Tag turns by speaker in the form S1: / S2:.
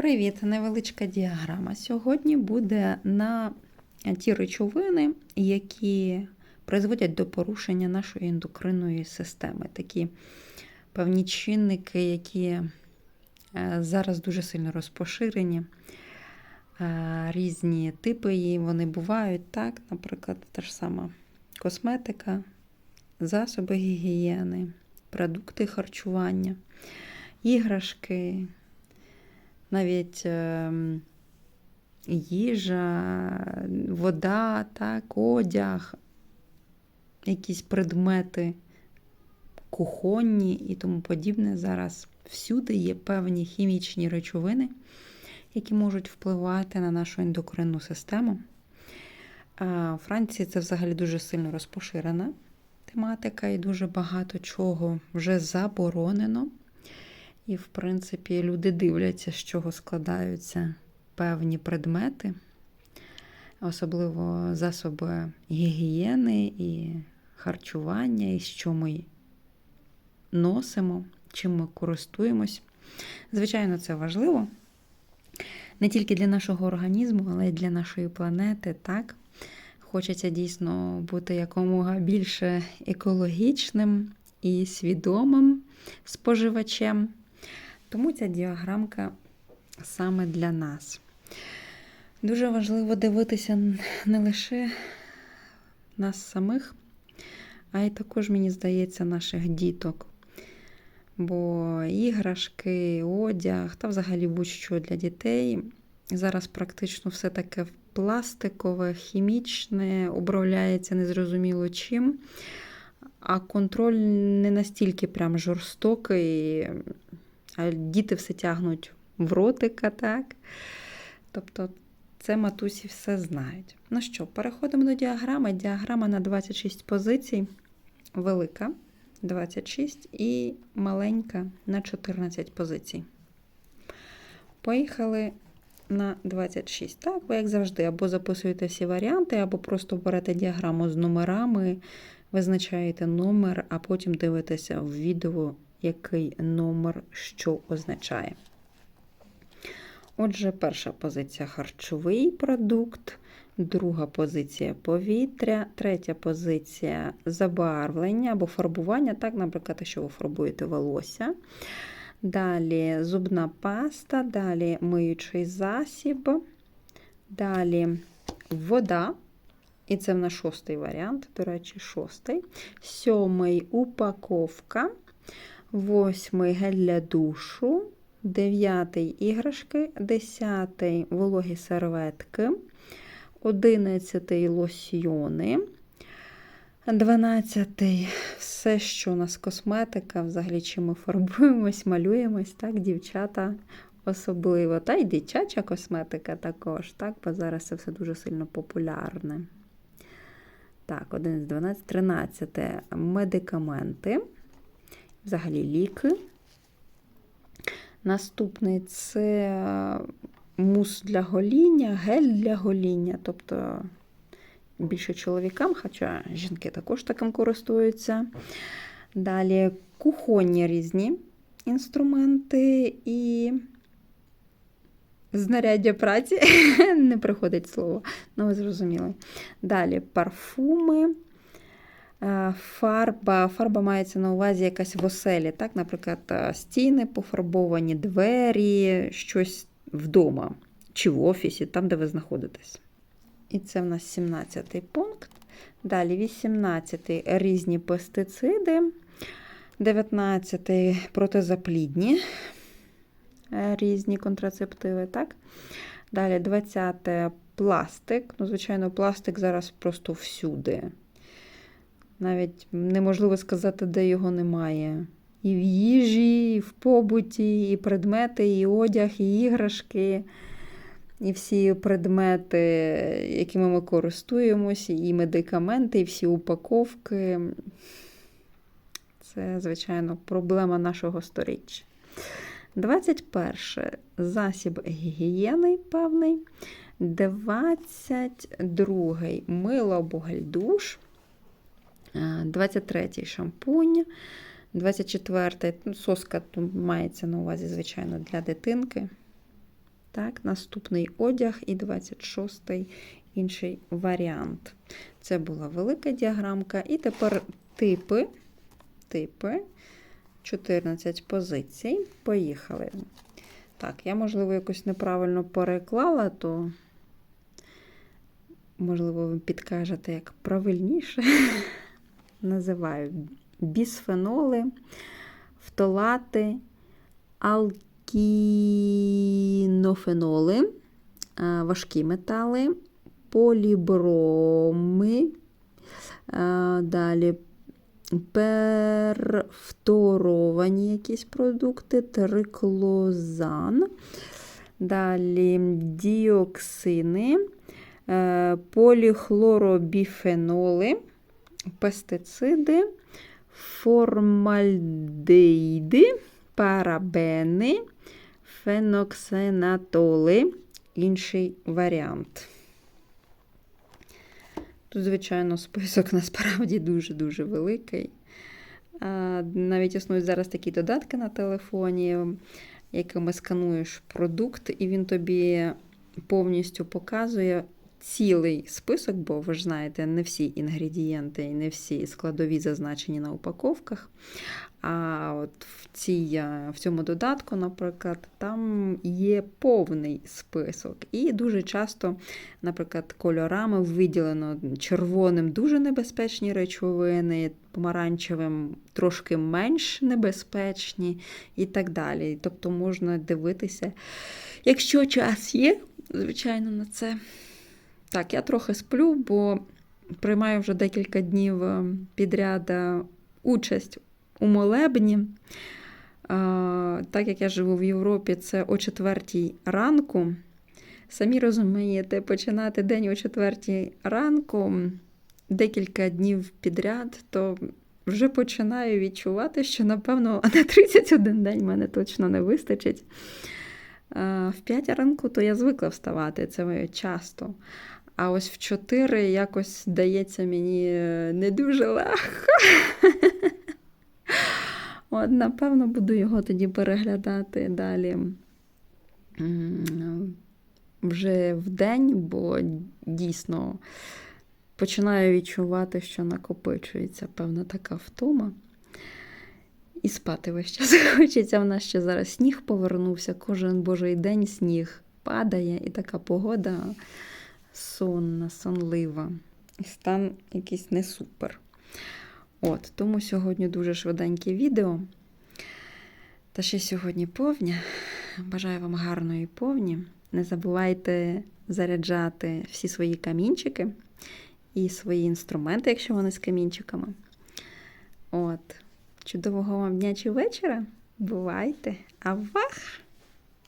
S1: Привіт! Невеличка діаграма. Сьогодні буде на ті речовини, які призводять до порушення нашої ендокринної системи. Такі певні чинники, які е, зараз дуже сильно розпоширені. Е, Різні типи її вони бувають, так, наприклад, та ж сама косметика, засоби гігієни, продукти харчування, іграшки навіть їжа, вода, так, одяг, якісь предмети кухонні і тому подібне. Зараз всюди є певні хімічні речовини, які можуть впливати на нашу ендокринну систему. А Франції це взагалі дуже сильно розпоширена тематика, і дуже багато чого вже заборонено. І, в принципі, люди дивляться, з чого складаються певні предмети, особливо засоби гігієни і харчування, і що ми носимо, чим ми користуємось. Звичайно, це важливо не тільки для нашого організму, але й для нашої планети. так? Хочеться дійсно бути якомога більше екологічним і свідомим споживачем. Тому ця діаграмка саме для нас. Дуже важливо дивитися не лише нас самих, а й також, мені здається, наших діток. Бо іграшки, одяг та взагалі будь-що для дітей. Зараз практично все таке пластикове, хімічне, обробляється незрозуміло чим. А контроль не настільки прям жорстокий, діти все тягнуть в ротика, так? Тобто це матусі все знають. Ну що, переходимо до діаграми. Діаграма на 26 позицій, велика 26 і маленька на 14 позицій. Поїхали на 26. Так, ви, як завжди, або записуєте всі варіанти, або просто берете діаграму з номерами, визначаєте номер, а потім дивитеся в відео, який номер що означає. Отже, перша позиція харчовий продукт, друга позиція повітря, третя позиція забарвлення або фарбування, так, наприклад, якщо ви фарбуєте волосся. Далі зубна паста, далі миючий засіб, далі вода. І це в нас шостий варіант, до речі, шостий. Сьомий упаковка. Восьмий гель для душу. Дев'ятий іграшки. Десятий вологі серветки. Одинадцятий лосьйони. Дванадцятий все, що у нас косметика, взагалі, чим ми фарбуємось, малюємось, так, дівчата особливо. Та й дитяча косметика також, так, бо зараз це все дуже сильно популярне. Так, 11, 12, 13 медикаменти, взагалі ліки. Наступний це мус для гоління, гель для гоління, тобто більше чоловікам, хоча жінки також таким користуються. Далі кухонні різні інструменти і знаряддя праці, не приходить слово, ну ви зрозуміли. Далі парфуми. Фарба Фарба мається на увазі якась в оселі, так? наприклад, стіни пофарбовані, двері, щось вдома чи в офісі, там, де ви знаходитесь. І це в нас 17-й пункт. Далі 18-й різні пестициди, 19-й протизаплідні різні контрацептиви. так? Далі 20 пластик. Ну, Звичайно, пластик зараз просто всюди. Навіть неможливо сказати, де його немає. І в їжі, і в побуті, і предмети, і одяг, і іграшки, і всі предмети, якими ми користуємося, і медикаменти, і всі упаковки. Це, звичайно, проблема нашого сторіччя. 21 засіб гігієни певний. 22 мило або гальдуш. 23-й шампунь, 24-й ну, соска мається на увазі, звичайно, для дитинки. Так, наступний одяг і 26-й інший варіант. Це була велика діаграмка. І тепер типи. Типи. 14 позицій. Поїхали. Так, я, можливо, якось неправильно переклала, то, можливо, ви підкажете, як правильніше. Називаю бісфеноли, фтолати, алкінофеноли, е, важкі метали, поліброми, е, далі перфторовані якісь продукти, триклозан, далі діоксини, е, поліхлоробіфеноли, пестициди, формальдеїди, парабени, феноксенатоли, інший варіант. Тут, звичайно, список насправді дуже-дуже великий. Навіть існують зараз такі додатки на телефоні, якими скануєш продукт, і він тобі повністю показує цілий список, бо ви ж знаєте, не всі інгредієнти і не всі складові зазначені на упаковках. А от в, цій, в цьому додатку, наприклад, там є повний список. І дуже часто, наприклад, кольорами виділено червоним дуже небезпечні речовини, помаранчевим трошки менш небезпечні і так далі. Тобто можна дивитися, якщо час є, звичайно, на це. Так, я трохи сплю, бо приймаю вже декілька днів підряд участь у молебні. Так як я живу в Європі, це о четвертій ранку. Самі розумієте, починати день о четвертій ранку декілька днів підряд, то вже починаю відчувати, що, напевно, на 31 день мене точно не вистачить. В 5 ранку то я звикла вставати, це часто. А ось в 4 якось дається мені не дуже легко. От, напевно, буду його тоді переглядати далі вже в день, бо дійсно починаю відчувати, що накопичується певна така втома. І спати весь час хочеться. В нас ще зараз сніг повернувся, кожен божий день сніг падає, і така погода сонна, сонлива. І стан якийсь не супер. От, Тому сьогодні дуже швиденьке відео. Та ще сьогодні повня. Бажаю вам гарної повні. Не забувайте заряджати всі свої камінчики і свої інструменти, якщо вони з камінчиками. От. Чудового вам дня чи вечора. Бувайте! Авах!